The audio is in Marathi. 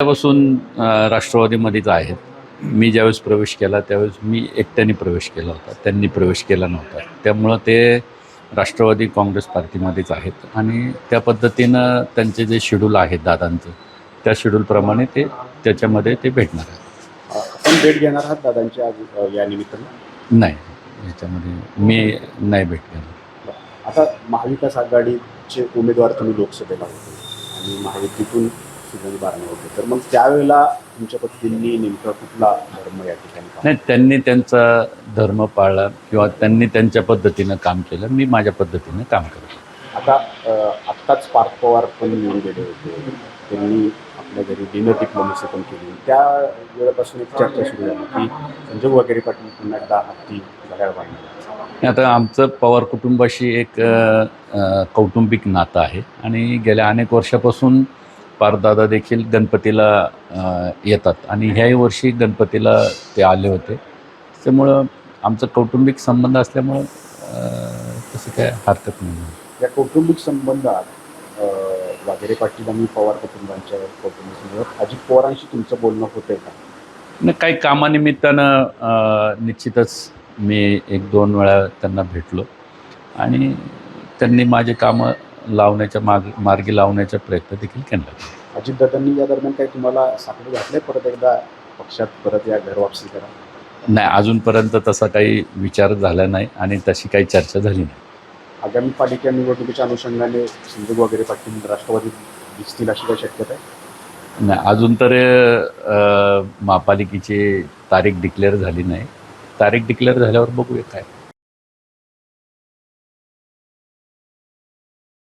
अ, राष्ट्रवादीमध्येच आहेत. मी ज्यावेळेस प्रवेश केला त्यावेळेस मी एकट्याने प्रवेश केला होता. त्यांनी प्रवेश केला नव्हता. त्यामुळं ते राष्ट्रवादी काँग्रेस पार्टीमध्येच आहेत. आणि त्या पद्धतीनं त्यांचे जे शेड्यूल आहेत दादांचं त्या शेड्यूलप्रमाणे ते त्याच्यामध्ये ते भेटणार आहेत. आपण भेट घेणार आहात दादांच्या आज या निमित्तानं? नाही. याच्यामध्ये मी नाही भेट घेणार. आता महाविकास आघाडीचे उमेदवार तुम्ही लोकसभेला होते. आणि महायुतीतून बारणे होते. तर मग त्यावेळेला तुमच्या पद्धतींनी नेमका कुठला धर्म या ठिकाणी? नाही त्यांनी त्यांचा धर्म पाळला किंवा त्यांनी त्यांच्या पद्धतीनं काम केलं. मी माझ्या पद्धतीनं काम करतो आता आत्ताच पार्थ पवार पण निवडून गेले होते. त्यांनी आपल्या घरी डिनर डिप्लोमसी पण केली. त्या वेळेपासून एक चर्चा सुरू झाली की संजय वगैरे पाटील पुन्हा एकदा हत्ती घड्याळ बांधणार आता आमचं पवार कुटुंबाशी एक कौटुंबिक नातं आहे. आणि गेल्या अनेक वर्षापासून पारदादा देखील गणपतीला येतात. आणि ह्याही वर्षी गणपतीला ते आले होते. त्यामुळं आमचं कौटुंबिक संबंध असल्यामुळं तसं काय हरकत नाही. या कौटुंबिक संबंधात वाघेरे पाटील आणि पवार कुटुंबांच्या कौटुंबिक संबंधात अजित पवारांशी तुमचं बोलणं होतंय का? नाही काही कामानिमित्तानं निश्चितच मी एक दोन वेळा त्यांना भेटलो. आणि त्यांनी माझे कामं लावण्याच्या माग मार्गी लावण्याचा प्रयत्न देखील केला. अजितदादांनी या दरम्यान काही तुम्हाला साकडं घातलंय परत एकदा पक्षात परत या घर वापसी करा. नाही अजूनपर्यंत तसा काही विचार झाला नाही आणि तशी काही चर्चा झाली नाही. आगामी पालिका निवडणुकीच्या अनुषंगाने संजय वगैरे पाटील राष्ट्रवादी दिसतील अशी काही शक्यता आहे? नाही अजून तर महापालिकेची तारीख डिक्लेअर झाली नाही. तारीख डिक्लेअर झाल्यावर बघूया काय.